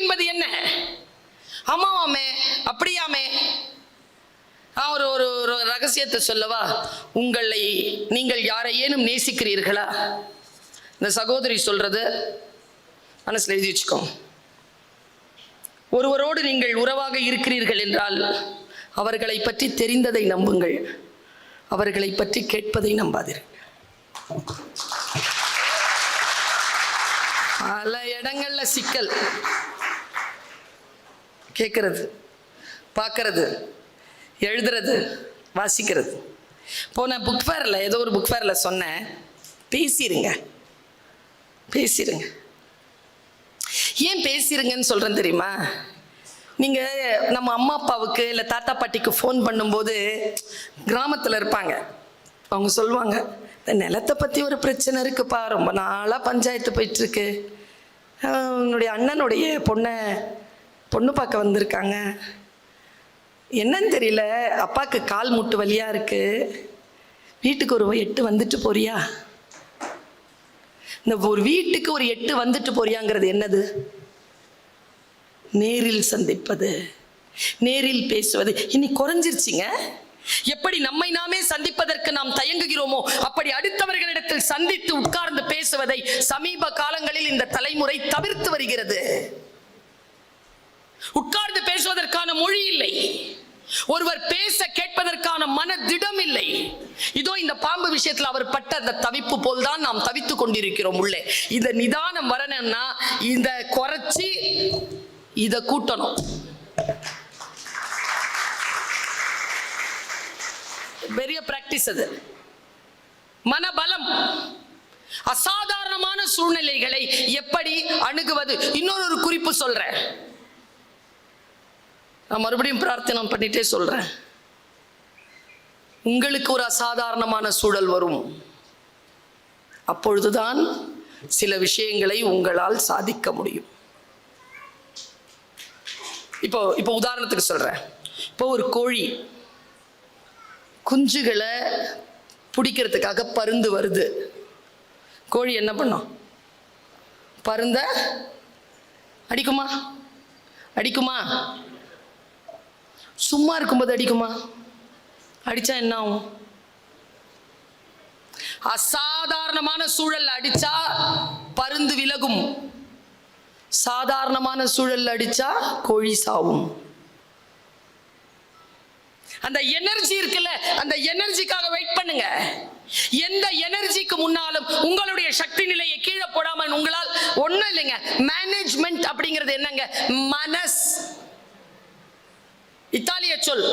என்பது என்ன? ஆமாவாமே அப்படியாமே? நான் ஒரு ஒரு ஒரு ரகசியத்தை சொல்லவா? உங்களை நீங்கள் யாரையேனும் நேசிக்கிறீர்களா? இந்த சகோதரி சொல்றது மனசில் எழுதி வச்சுக்கோ. ஒருவரோடு நீங்கள் உறவாக இருக்கிறீர்கள் என்றால் அவர்களை பற்றி தெரிந்ததை நம்புங்கள். அவர்களை பற்றி கேட்பதை நம்பாதீர்கள். பல இடங்கள்ல சிக்கல். கேட்கறது பார்க்கறது எழுதுறது வாசிக்கிறது. போன புக் ஃபேரில் ஏதோ ஒரு புக் ஃபேரில் சொன்னேன். பேசிடுங்க பேசிடுங்க ஏன் பேசிடுங்கன்னு சொல்கிறேன் தெரியுமா? நீங்கள் நம்ம அம்மா அப்பாவுக்கு இல்லை தாத்தா பாட்டிக்கு ஃபோன் பண்ணும்போது கிராமத்தில் இருப்பாங்க. அவங்க சொல்லுவாங்க இந்த நிலத்தை பற்றி ஒரு பிரச்சனை இருக்குப்பா. ரொம்ப நாளாக பஞ்சாயத்து போயிட்டுருக்கு உன்னுடைய அண்ணனுடைய பொண்ணை பொண்ணு பார்க்க வந்திருக்காங்க. என்னன்னு தெரியல. அப்பாவுக்கு கால் முட்டு வழியாக இருக்குது வீட்டுக்கு ஒரு எட்டு வந்துட்டு போறியா? இந்த ஒரு வீட்டுக்கு ஒரு எட்டு வந்துட்டு போறியாங்கிறது என்னது? நேரில் சந்திப்பது. நேரில் பேசுவது. இனி குறைஞ்சிருச்சிங்க. எப்படி நம்மை நாமே சந்திப்பதற்கு நாம் தயங்குகிறோமோ அப்படி அடுத்தவர்களிடத்தில் சந்தித்து உட்கார்ந்து பேசுவதை சமீப காலங்களில் இந்த தலைமுறை தவிர்த்து வருகிறது. பேசுவதற்கான மொழி இல்லை. ஒருவர் பேச கேட்பதற்கான மன திடம் இல்லை. இதோ இந்த பாம்பு விஷயத்துல அவர் பட்ட அந்த தவிப்பு போல் தான் நாம் தவித்துக் கொண்டிருக்கிறோம் உள்ளே. இந்த நிதானம் வரணும்னா இந்த குறைச்சி இத கூட்டணும். பெரிய பிராக்டிஸ் அது. மனபலம். அசாதாரணமான சூழ்நிலைகளை எப்படி அணுகுவது? இன்னொரு குறிப்பு சொல்றேன். நான் மறுபடியும் பிரார்த்தனை பண்ணிட்டே சொல்றேன். உங்களுக்கு ஒரு அசாதாரணமான சூழல் வரும். அப்பொழுதுதான் சில விஷயங்களை உங்களால் சாதிக்க முடியும். இப்போ இப்போ உதாரணத்துக்கு சொல்றேன். இப்போ ஒரு கோழி குஞ்சுகளை பிடிக்கிறதுக்காக பருந்து வருது. கோழி என்ன பண்ணும்? பருந்த அடிக்குமா? அடிக்குமா? சும்மா இருக்கும்போது அடிக்குமா? அடிச்சா என்ன ஆகும்? அசாதாரணமான சூழல் அடிச்சா பருந்து விலகும். சாதாரணமான சூழல் அடிச்சா கோழி சாவும். அந்த எனர்ஜி இருக்குல்ல அந்த எனர்ஜிக்காக வெயிட் பண்ணுங்க. எந்த எனர்ஜிக்கு முன்னாலும் உங்களுடைய சக்தி நிலையை கீழே போடாமல் உங்களால் ஒண்ணும் இல்லைங்க. மேனேஜ்மெண்ட் அப்படிங்கிறது என்னங்க? மனஸ். இத்தாலிய சொல்.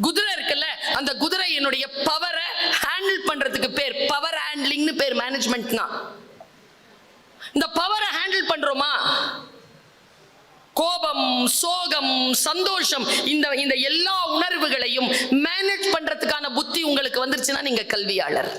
குதிரை இருக்குல்ல அந்த குதிரை என்னுடைய பவரை ஹேண்டில் பண்றதுக்கு பேர் பவர் ஹேண்ட்லிங்னு பேர் மேனேஜ்மெண்ட்னா இந்த பவரை ஹேண்டில் பண்றோமா? கோபம் சோகம் சந்தோஷம் இந்த இந்த எல்லா உணர்வுகளையும் மேனேஜ் பண்றதுக்கான புத்தி உங்களுக்கு வந்துருச்சுன்னா நீங்க கல்வியாளர்.